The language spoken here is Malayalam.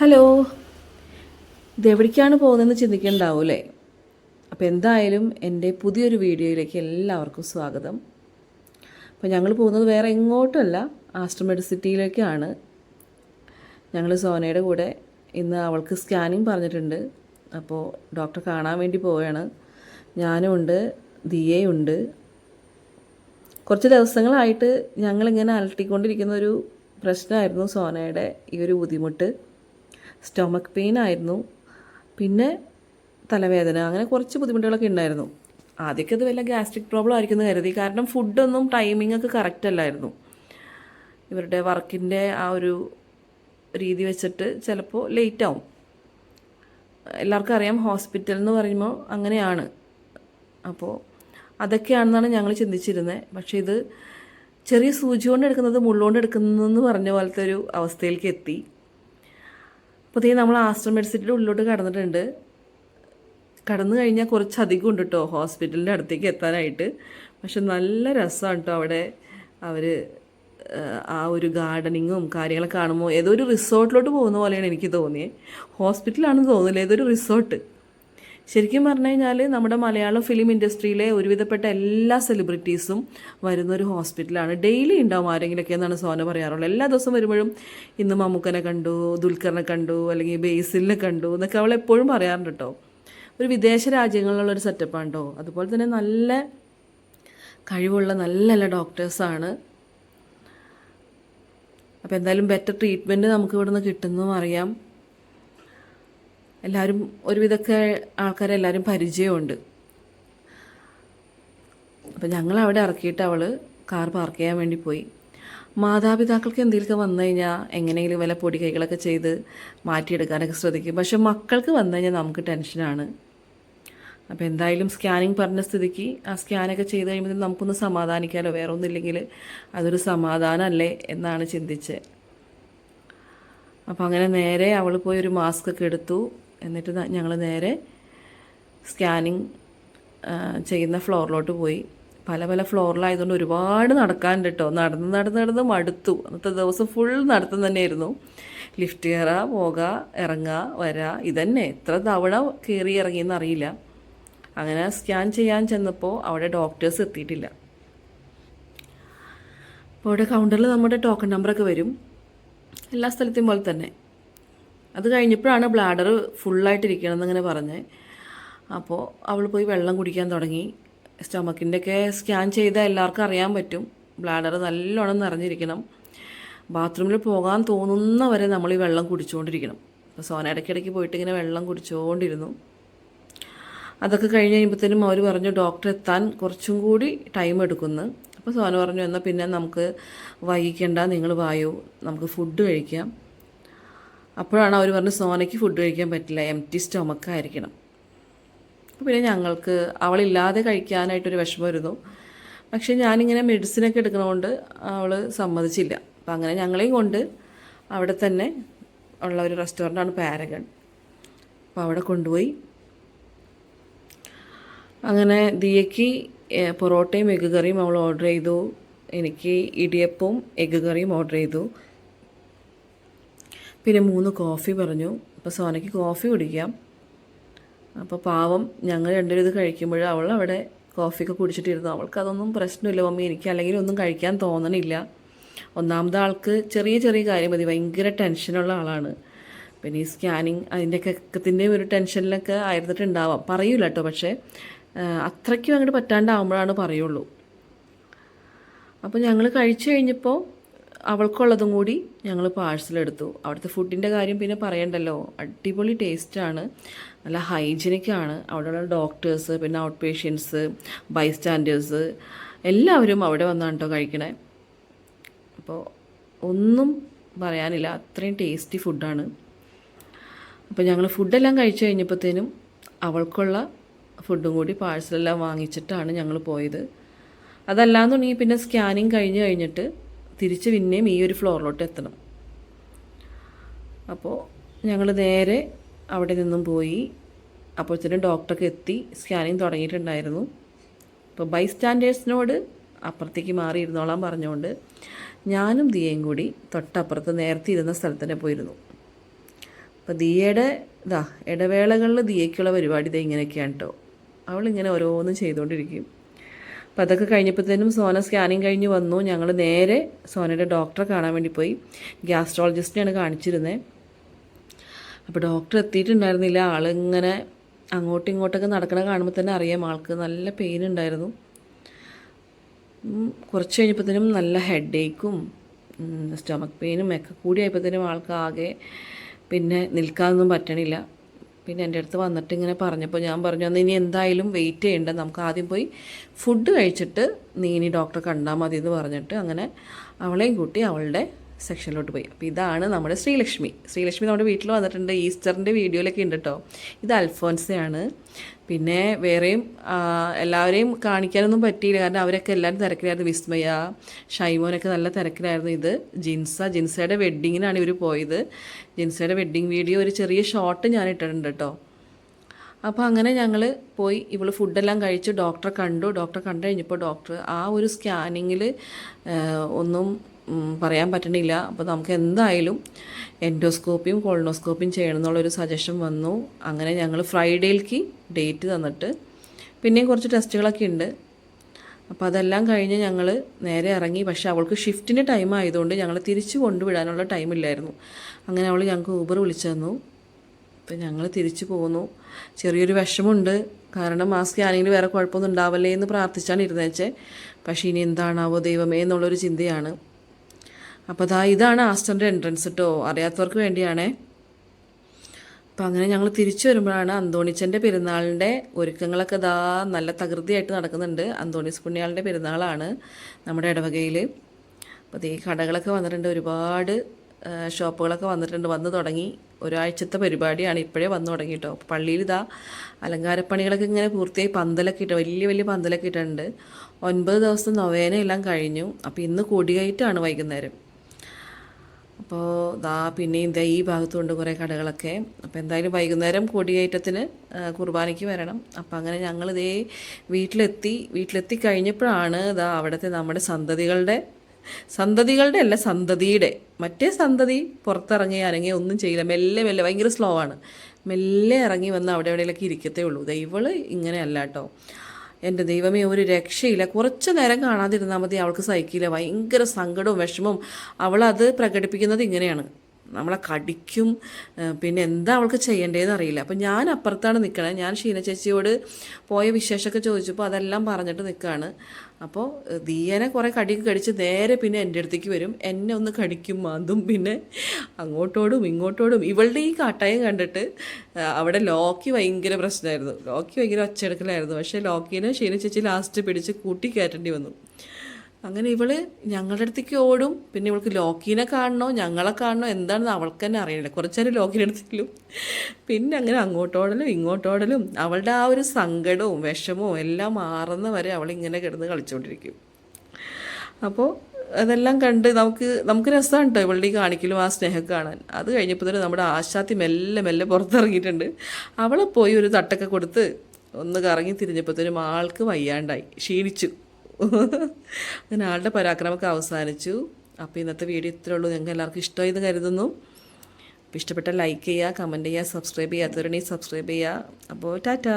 ഹലോ. ഇതെവിടേക്കാണ് പോകുന്നതെന്ന് ചിന്തിക്കണ്ടാവൂലേ അപ്പോൾ എന്തായാലും എന്റെ പുതിയൊരു വീഡിയോയിലേക്ക് എല്ലാവർക്കും സ്വാഗതം. അപ്പോൾ ഞങ്ങൾ പോകുന്നത് വേറെ എങ്ങോട്ടല്ല ആസ്റ്റർമെഡ് സിറ്റിയിലേക്കാണ്. ഞങ്ങൾ സോനയുടെ കൂടെ ഇന്ന് അവൾക്ക് സ്കാനിങ് പറഞ്ഞിട്ടുണ്ട്. അപ്പോൾ ഡോക്ടറെ കാണാൻ വേണ്ടി പോവുകയാണ്. ഞാനും ഉണ്ട് ദിയയുണ്ട് കുറച്ച് ദിവസങ്ങളായിട്ട് ഞങ്ങളിങ്ങനെ അലട്ടിക്കൊണ്ടിരിക്കുന്ന ഒരു പ്രശ്നമായിരുന്നു സോനയുടെ ഈ ഒരു ബുദ്ധിമുട്ട്. സ്റ്റൊമക്ക് പെയിൻ ആയിരുന്നു. പിന്നെ തലവേദന അങ്ങനെ കുറച്ച് ബുദ്ധിമുട്ടുകളൊക്കെ ഉണ്ടായിരുന്നു. ആദ്യമൊക്കെ അത് വല്ല ഗ്യാസ്ട്രിക് പ്രോബ്ലം ആയിരിക്കും എന്ന് കരുതി. കാരണം ഫുഡൊന്നും ടൈമിംഗ് ഒക്കെ കറക്റ്റ് അല്ലായിരുന്നു. ഇവരുടെ വർക്കിന്റെ ആ ഒരു രീതി വെച്ചിട്ട് ചിലപ്പോൾ ലേറ്റ് ആവും. എല്ലാവർക്കും അറിയാം ഹോസ്പിറ്റൽ എന്ന് പറയുമ്പോൾ അങ്ങനെയാണ്. അപ്പോൾ അതൊക്കെയാണെന്നാണ് ഞങ്ങൾ ചിന്തിച്ചിരുന്നത് പക്ഷേ ഇത് ചെറിയ സൂചി കൊണ്ട് എടുക്കുന്നത് മുള്ളുകൊണ്ട് എടുക്കുന്നതെന്ന് പറഞ്ഞ പോലത്തെ ഒരു അവസ്ഥയിലേക്ക് എത്തി. അപ്പോൾ നമ്മൾ ആസ്റ്റർ മെഡിസിറ്റിയുടെ ഉള്ളിലോട്ട് കടന്നിട്ടുണ്ട്. കടന്നു കഴിഞ്ഞാൽ കുറച്ചധികം ഉണ്ട് കേട്ടോ ഹോസ്പിറ്റലിന്റെ അടുത്തേക്ക് എത്താനായിട്ട്. പക്ഷെ നല്ല രസമാണ് കേട്ടോ അവിടെ അവർ ആ ഒരു ഗാർഡനിങ്ങും കാര്യങ്ങളൊക്കെ കാണുമ്പോൾ ഏതോ ഒരു റിസോർട്ടിലോട്ട് പോകുന്ന പോലെയാണ് എനിക്ക് തോന്നിയത് ഹോസ്പിറ്റലാണെന്ന് തോന്നുന്നില്ല. ഏതൊരു റിസോർട്ട്. ശരിക്കും പറഞ്ഞു കഴിഞ്ഞാൽ നമ്മുടെ മലയാളം ഫിലിം ഇൻഡസ്ട്രിയിലെ ഒരുവിധപ്പെട്ട എല്ലാ സെലിബ്രിറ്റീസും വരുന്ന ഒരു ഹോസ്പിറ്റലാണ് ഡെയിലി ഉണ്ടാവും ആരെങ്കിലുമൊക്കെ എന്നാണ് സോന പറയാറുള്ളത്. എല്ലാ ദിവസവും വരുമ്പോഴും ഇന്ന് മമ്മൂക്കനെ കണ്ടു ദുൽഖറിനെ കണ്ടു അല്ലെങ്കിൽ ബേസിലിനെ കണ്ടു എന്നൊക്കെ അവൾ എപ്പോഴും പറയാറുണ്ട് കേട്ടോ ഒരു വിദേശ രാജ്യങ്ങളിലുള്ള ഒരു സെറ്റപ്പാണ് അതുപോലെ തന്നെ നല്ല കഴിവുള്ള നല്ല നല്ല ഡോക്ടേഴ്സാണ് അപ്പോൾ എന്തായാലും ബെറ്റർ ട്രീറ്റ്മെന്റ് നമുക്ക് ഇവിടുന്ന് കിട്ടുന്നതും അറിയാം. എല്ലാവരും ഒരുവിധമൊക്കെ ആൾക്കാരെല്ലാവരും പരിചയമുണ്ട്. അപ്പം ഞങ്ങൾ അവിടെ ഇറക്കിയിട്ട് അവൾ കാർ പാർക്ക് ചെയ്യാൻ വേണ്ടി പോയി. മാതാപിതാക്കൾക്ക് എന്തെങ്കിലുമൊക്കെ വന്നു കഴിഞ്ഞാൽ എങ്ങനെയെങ്കിലും വല്ല പൊടി കൈകളൊക്കെ ചെയ്ത് മാറ്റിയെടുക്കാനൊക്കെ ശ്രദ്ധിക്കും. പക്ഷെ മക്കൾക്ക് വന്നു കഴിഞ്ഞാൽ നമുക്ക് ടെൻഷനാണ് അപ്പോൾ എന്തായാലും സ്കാനിങ് പറഞ്ഞ സ്ഥിതിക്ക് ആ സ്കാനൊക്കെ ചെയ്ത് കഴിയുമ്പോൾ നമുക്കൊന്ന് സമാധാനിക്കാമല്ലോ വേറെ ഒന്നുമില്ലെങ്കിൽ അതൊരു സമാധാനമല്ലേ എന്നാണ് ചിന്തിച്ചത് അപ്പോൾ അങ്ങനെ നേരെ അവൾ പോയി ഒരു മാസ്ക് ഒക്കെ എടുത്തു. എന്നിട്ട് ഞങ്ങൾ നേരെ സ്കാനിങ് ചെയ്യുന്ന ഫ്ലോറിലോട്ട് പോയി. പല പല ഫ്ലോറിലായതുകൊണ്ട് ഒരുപാട് നടക്കാനുണ്ട് കേട്ടോ നടന്ന് നടന്ന് നടന്ന് മടുത്തു. അന്നത്തെ ദിവസം ഫുൾ നടത്തം തന്നെയായിരുന്നു. ലിഫ്റ്റ് കയറുക പോകുക ഇറങ്ങുക വരിക ഇതന്നെ. എത്ര തവണ കയറി ഇറങ്ങിയെന്ന് അറിയില്ല. അങ്ങനെ സ്കാൻ ചെയ്യാൻ ചെന്നപ്പോൾ അവിടെ ഡോക്ടേഴ്സ് എത്തിയിട്ടില്ല. അപ്പോൾ അവിടെ കൗണ്ടറിൽ നമ്മുടെ ടോക്കൺ നമ്പറൊക്കെ വരും. എല്ലാ സ്ഥലത്തെയും പോലെ തന്നെ. അത് കഴിഞ്ഞപ്പോഴാണ് ബ്ലാഡർ ഫുള്ളായിട്ടിരിക്കണമെന്ന് ഇങ്ങനെ പറഞ്ഞത് അപ്പോൾ അവൾ പോയി വെള്ളം കുടിക്കാൻ തുടങ്ങി. സ്റ്റൊമക്കിന്റെയൊക്കെ സ്കാൻ ചെയ്താൽ എല്ലാവർക്കും അറിയാൻ പറ്റും. ബ്ലാഡർ നല്ലോണം നിറഞ്ഞിരിക്കണം. ബാത്റൂമിൽ പോകാൻ തോന്നുന്ന വരെ നമ്മൾ ഈ വെള്ളം കുടിച്ചുകൊണ്ടിരിക്കണം അപ്പോൾ സോന ഇടയ്ക്കിടയ്ക്ക് പോയിട്ട് ഇങ്ങനെ വെള്ളം കുടിച്ചുകൊണ്ടിരുന്നു അതൊക്കെ കഴിഞ്ഞ് കഴിയുമ്പോഴത്തേനും അവർ പറഞ്ഞു ഡോക്ടർ എത്താൻ കുറച്ചും കൂടി ടൈം എടുക്കുന്നു. അപ്പോൾ സോന പറഞ്ഞു എന്നാൽ പിന്നെ നമുക്ക് വൈകിക്കേണ്ട നിങ്ങൾ വായു നമുക്ക് ഫുഡ് കഴിക്കാം. അപ്പോഴാണ് അവർ പറഞ്ഞ് സോനയ്ക്ക് ഫുഡ് കഴിക്കാൻ പറ്റില്ല എം ടി സ്റ്റൊമക്കായിരിക്കണം അപ്പോൾ പിന്നെ ഞങ്ങൾക്ക് അവളില്ലാതെ കഴിക്കാനായിട്ടൊരു വിഷമം വരുന്നു പക്ഷേ ഞാനിങ്ങനെ മെഡിസിനൊക്കെ എടുക്കണതുകൊണ്ട് അവൾ സമ്മതിച്ചില്ല. അപ്പം അങ്ങനെ ഞങ്ങളെയും കൊണ്ട് അവിടെ തന്നെ ഉള്ള ഒരു റെസ്റ്റോറന്റാണ് പാരഗൺ. അപ്പോൾ അവിടെ കൊണ്ടുപോയി. അങ്ങനെ ദിയയ്ക്ക് പൊറോട്ടയും എഗ്ഗ് കറിയും അവൾ ഓർഡർ ചെയ്തു. എനിക്ക് ഇടിയപ്പവും എഗ്ഗ് കറിയും ഓർഡർ ചെയ്തു. പിന്നെ മൂന്ന് കോഫി പറഞ്ഞു. അപ്പോൾ സോനയ്ക്ക് കോഫി കുടിക്കാം. അപ്പോൾ പാവം ഞങ്ങൾ രണ്ടുപേരും ഇത് കഴിക്കുമ്പോൾ അവൾ അവിടെ കോഫിയൊക്കെ കുടിച്ചിട്ടിരുന്നു. അവൾക്ക് അതൊന്നും പ്രശ്നമില്ല മമ്മി. എനിക്ക് അല്ലെങ്കിൽ ഒന്നും കഴിക്കാൻ തോന്നണില്ല. ഒന്നാമത്തെ ആൾക്ക് ചെറിയ ചെറിയ കാര്യം മതി. ഭയങ്കര ടെൻഷനുള്ള ആളാണ്. പിന്നെ ഈ സ്കാനിങ് അതിന്റെയൊക്കെ ഒക്കത്തിന്റെ ഒരു ടെൻഷനിലൊക്കെ ആയിരുന്നിട്ടുണ്ടാവാം. പറയൂല കേട്ടോ. പക്ഷേ അത്രയ്ക്കും അങ്ങോട്ട് പറ്റാണ്ടാവുമ്പോഴാണ് പറയുള്ളൂ. അപ്പോൾ ഞങ്ങൾ കഴിച്ചു കഴിഞ്ഞപ്പോൾ അവൾക്കുള്ളതും കൂടി ഞങ്ങൾ പാഴ്സലെടുത്തു അവിടുത്തെ ഫുഡിന്റെ കാര്യം പിന്നെ പറയണ്ടല്ലോ. അടിപൊളി ടേസ്റ്റാണ് നല്ല ഹൈജീനിക്കാണ് അവിടെയുള്ള ഡോക്ടേഴ്സ് പിന്നെ ഔട്ട് പേഷ്യൻസ് ബൈസ്റ്റാൻഡേഴ്സ് എല്ലാവരും അവിടെ വന്നാണ് കേട്ടോ കഴിക്കണേ. അപ്പോൾ ഒന്നും പറയാനില്ല. അത്രയും ടേസ്റ്റി ഫുഡാണ് അപ്പോൾ ഞങ്ങൾ ഫുഡെല്ലാം കഴിച്ചു കഴിഞ്ഞപ്പോഴത്തേനും അവൾക്കുള്ള ഫുഡും കൂടി പാഴ്സലെല്ലാം വാങ്ങിച്ചിട്ടാണ് ഞങ്ങൾ പോയത്. അതല്ലാന്നുണ്ടെങ്കിൽ പിന്നെ സ്കാനിങ് കഴിഞ്ഞ് കഴിഞ്ഞിട്ട് തിരിച്ച് പിന്നെയും ഈ ഒരു ഫ്ലോറിലോട്ട് എത്തണം. അപ്പോൾ ഞങ്ങൾ നേരെ അവിടെ നിന്നും പോയി. അപ്പോഴത്തേനും ഡോക്ടർക്ക് എത്തി. സ്കാനിങ് തുടങ്ങിയിട്ടുണ്ടായിരുന്നു. അപ്പോൾ ബൈ സ്റ്റാൻഡേഴ്സിനോട് അപ്പുറത്തേക്ക് മാറി ഇരുന്നോളാൻ പറഞ്ഞുകൊണ്ട് ഞാനും ദിയയും കൂടി തൊട്ടപ്പുറത്ത് നേരത്തെ ഇരുന്ന സ്ഥലത്ത് തന്നെ പോയിരുന്നു. അപ്പോൾ ദിയയുടെ ഇതാ ഇടവേളകളിൽ ദിയയ്ക്കുള്ള പരിപാടി ഇതാ ഇങ്ങനെയൊക്കെയാണ് കേട്ടോ അവളിങ്ങനെ ഓരോന്നും ചെയ്തുകൊണ്ടിരിക്കും അപ്പോൾ അതൊക്കെ കഴിഞ്ഞപ്പോഴത്തേനും സോന സ്കാനിങ് കഴിഞ്ഞ് വന്നു. ഞങ്ങൾ നേരെ സോനയുടെ ഡോക്ടറെ കാണാൻ വേണ്ടി പോയി. ഗ്യാസ്ട്രോളജിസ്റ്റിനെയാണ് കാണിച്ചിരുന്നത് അപ്പോൾ ഡോക്ടർ എത്തിയിട്ടുണ്ടായിരുന്നില്ല. ആളിങ്ങനെ അങ്ങോട്ടും ഇങ്ങോട്ടൊക്കെ നടക്കണ കാണുമ്പോൾ തന്നെ അറിയാം ആൾക്ക് നല്ല പെയിൻ ഉണ്ടായിരുന്നു. കുറച്ച് കഴിഞ്ഞപ്പോഴത്തേനും നല്ല ഹെഡ് ഏക്കും സ്റ്റൊമക്ക് പെയിനും ഒക്കെ കൂടി ആയപ്പോഴത്തേനും ആൾക്ക് ആകെ പിന്നെ നിൽക്കാനൊന്നും പറ്റണില്ല. പിന്നെ എന്റെ അടുത്ത് വന്നിട്ട് ഇങ്ങനെ പറഞ്ഞപ്പോൾ ഞാൻ പറഞ്ഞു അന്ന് ഇനി എന്തായാലും വെയിറ്റ് ചെയ്യേണ്ട. നമുക്ക് ആദ്യം പോയി ഫുഡ് കഴിച്ചിട്ട് നീ ഇനി ഡോക്ടറെ കണ്ടാൽ മതി എന്ന് പറഞ്ഞിട്ട് അങ്ങനെ അവളെയും കൂട്ടി അവളുടെ സെക്ഷനിലോട്ട് പോയി. അപ്പോൾ ഇതാണ് നമ്മുടെ ശ്രീലക്ഷ്മി. ശ്രീലക്ഷ്മി നമ്മുടെ വീട്ടിൽ വന്നിട്ടുണ്ട്. ഈസ്റ്ററിന്റെ വീഡിയോയിലൊക്കെ ഉണ്ട് കേട്ടോ ഇത് അൽഫോൻസയാണ് പിന്നെ വേറെയും എല്ലാവരെയും കാണിക്കാനൊന്നും പറ്റിയില്ല. കാരണം അവരൊക്കെ എല്ലാവരും തിരക്കിലായിരുന്നു. വിസ്മയ ഷൈമോനൊക്കെ നല്ല തിരക്കിലായിരുന്നു ഇത്. ജിൻസ ജിൻസയുടെ വെഡ്ഡിങ്ങിനാണ് ഇവർ പോയത്. ജിൻസയുടെ വെഡ്ഡിങ് വീഡിയോ ഒരു ചെറിയ ഷോട്ട് ഞാൻ ഇട്ടിട്ടുണ്ട് കേട്ടോ അപ്പോൾ അങ്ങനെ ഞങ്ങൾ പോയി. ഇവൾ ഫുഡെല്ലാം കഴിച്ച് ഡോക്ടറെ കണ്ടു. ഡോക്ടറെ കണ്ടു കഴിഞ്ഞപ്പോൾ ഡോക്ടർ ആ ഒരു സ്കാനിങ്ങിൽ ഒന്നും പറയാൻ പറ്റണില്ല. അപ്പോൾ നമുക്ക് എന്തായാലും എൻഡോസ്കോപ്പിയും കോളിനോസ്കോപ്പിയും ചെയ്യണം എന്നുള്ളൊരു സജഷൻ വന്നു. അങ്ങനെ ഞങ്ങൾ ഫ്രൈഡേയിലേക്ക് ഡേറ്റ് തന്നിട്ട് പിന്നെയും കുറച്ച് ടെസ്റ്റുകളൊക്കെ ഉണ്ട് അപ്പോൾ അതെല്ലാം കഴിഞ്ഞ് ഞങ്ങൾ നേരെ ഇറങ്ങി. പക്ഷേ അവൾക്ക് ഷിഫ്റ്റിന് ടൈം ആയതുകൊണ്ട് ഞങ്ങൾ തിരിച്ചു കൊണ്ടുവിടാനുള്ള ടൈം ഇല്ലായിരുന്നു. അങ്ങനെ അവൾ ഞങ്ങൾക്ക് ഊബർ വിളിച്ചു തന്നു. അപ്പം ഞങ്ങൾ തിരിച്ചു പോന്നു. ചെറിയൊരു വിഷമമുണ്ട്. കാരണം ആ സ്കാനിങ്ങിൽ വേറെ കുഴപ്പമൊന്നും ഉണ്ടാവല്ലേ എന്ന് പ്രാർത്ഥിച്ചാണ് ഇരുന്നേച്ചേ. പക്ഷേ ഇനി എന്താണാവോ ദൈവമേ എന്നുള്ളൊരു ചിന്തയാണ്. അപ്പോൾ അതാ ഇതാണ് ആസ്റ്റന്റെ എൻട്രൻസ് കേട്ടോ അറിയാത്തവർക്ക് വേണ്ടിയാണേ. അപ്പം അങ്ങനെ ഞങ്ങൾ തിരിച്ചു വരുമ്പോഴാണ് അന്തോണിച്ചന്റെ പെരുന്നാളിന്റെ ഒരുക്കങ്ങളൊക്കെ ദാ നല്ല തകൃതിയായിട്ട് നടക്കുന്നുണ്ട്. അന്തോണീസ് പുണ്യാളിന്റെ പെരുന്നാളാണ് നമ്മുടെ ഇടവകയിൽ അപ്പോൾ ഈ കടകളൊക്കെ വന്നിട്ടുണ്ട്. ഒരുപാട് ഷോപ്പുകളൊക്കെ വന്നിട്ടുണ്ട്. വന്ന് തുടങ്ങി. ഒരാഴ്ചത്തെ പരിപാടിയാണ് ഇപ്പോഴേ വന്നു തുടങ്ങി കേട്ടോ പള്ളിയിൽ ഇതാ അലങ്കാരപ്പണികളൊക്കെ ഇങ്ങനെ പൂർത്തിയായി പന്തലൊക്കെ ഇട്ട് വലിയ വലിയ പന്തലൊക്കെ ഇട്ടിട്ടുണ്ട്. ഒൻപത് ദിവസം നൊവേന എല്ലാം കഴിഞ്ഞു. അപ്പോൾ ഇന്ന് കൊടികയറ്റാണ് വൈകുന്നേരം. അപ്പോൾ ദാ പിന്നെയും ദാ ഈ ഭാഗത്തുണ്ട് കുറേ കടകളൊക്കെ. അപ്പോൾ എന്തായാലും വൈകുന്നേരം കൊടിയേറ്റത്തിന് കുർബാനയ്ക്ക് വരണം. അപ്പോൾ അങ്ങനെ ഞങ്ങൾ ഇതേ വീട്ടിലെത്തി വീട്ടിലെത്തി കഴിഞ്ഞപ്പോഴാണ് ദാ അവിടുത്തെ നമ്മുടെ സന്തതികളുടെ സന്തതികളുടെ അല്ല സന്തതിയുടെ മറ്റേ സന്തതി പുറത്തിറങ്ങി അനങ്ങി ഒന്നും ചെയ്യില്ല. മെല്ലെ മെല്ലെ ഭയങ്കര സ്ലോ ആണ്. മെല്ലെ ഇറങ്ങി വന്ന് അവിടെ എവിടെയെങ്കിലൊക്കെ ഇരിക്കത്തേ ഉള്ളൂ. ദൈവൾ ഇങ്ങനെയല്ല കേട്ടോ. എന്റെ ദൈവമേ ഒരു രക്ഷയില്ല. കുറച്ച് നേരം കാണാതിരുന്നാൽ മതി. അവൾക്ക് സഹിക്കില്ല. ഭയങ്കര സങ്കടവും വിഷമവും അവളത് പ്രകടിപ്പിക്കുന്നത് ഇങ്ങനെയാണ്. നമ്മളെ കടിക്കും പിന്നെ എന്താ അവൾക്ക് ചെയ്യേണ്ടതെന്ന് അറിയില്ല. അപ്പം ഞാൻ അപ്പുറത്താണ് നിൽക്കണത് ഞാൻ ഷീന ചേച്ചിയോട് പോയ വിശേഷമൊക്കെ ചോദിച്ചപ്പോൾ അതെല്ലാം പറഞ്ഞിട്ട് നിൽക്കുകയാണ് അപ്പോൾ ദീയനെ കുറേ കടിക്ക് കടിച്ച് നേരെ പിന്നെ എന്റെ അടുത്തേക്ക് വരും. എന്നെ ഒന്ന് കടിക്കും അതും പിന്നെ അങ്ങോട്ടോടും ഇങ്ങോട്ടോടും. ഇവളുടെ ഈ കാട്ടായം കണ്ടിട്ട് അവിടെ ലോക്കി ഭയങ്കര പ്രശ്നമായിരുന്നു. ലോക്കി ഭയങ്കര ഒച്ചയെടുക്കലായിരുന്നു പക്ഷേ ലോക്കിനെ ഷീന ചേച്ചി ലാസ്റ്റ് പിടിച്ച് കൂട്ടി കയറ്റേണ്ടി വന്നു. അങ്ങനെ ഇവൾ ഞങ്ങളുടെ അടുത്തേക്ക് ഓടും. പിന്നെ ഇവൾക്ക് ലോക്കിനെ കാണണോ ഞങ്ങളെ കാണണോ എന്താണെന്ന് അവൾക്ക് തന്നെ അറിയണില്ല. കുറച്ചേരം ലോക്കിന്റെ എടുത്തില്ലും പിന്നെ അങ്ങനെ അങ്ങോട്ടോടലും ഇങ്ങോട്ടോടലും അവളുടെ ആ ഒരു സങ്കടവും വിഷമവും എല്ലാം മാറുന്ന വരെ അവൾ ഇങ്ങനെ കിടന്ന് കളിച്ചുകൊണ്ടിരിക്കും അപ്പോൾ അതെല്ലാം കണ്ട് നമുക്ക് നമുക്ക് രസമാണ് കേട്ടോ ഇവളുടെ കാണിക്കലും ആ സ്നേഹം കാണാൻ. അത് കഴിഞ്ഞപ്പോൾ തന്നെ നമ്മുടെ ആശാത്തി മെല്ലെ മെല്ലെ പുറത്തിറങ്ങിയിട്ടുണ്ട്. അവളെ പോയി ഒരു തട്ടൊക്കെ കൊടുത്ത് ഒന്ന് കറങ്ങി തിരിഞ്ഞപ്പോഴത്തേനും ആൾക്ക് വയ്യാണ്ടായി. ക്ഷീണിച്ചു. അങ്ങനെ ആളുടെ പരാക്രമമൊക്കെ അവസാനിച്ചു. അപ്പോൾ ഇന്നത്തെ വീഡിയോ ഇത്രേ ഉള്ളൂ. ഞങ്ങൾക്ക് എല്ലാവർക്കും ഇഷ്ടമായി എന്ന് കരുതുന്നു. അപ്പോൾ ഇഷ്ടപ്പെട്ട ലൈക്ക് ചെയ്യുക കമന്റ് ചെയ്യുക സബ്സ്ക്രൈബ് ചെയ്യാത്തവരുണ്ടെങ്കിൽ സബ്സ്ക്രൈബ് ചെയ്യുക. അപ്പോൾ ടാറ്റാ.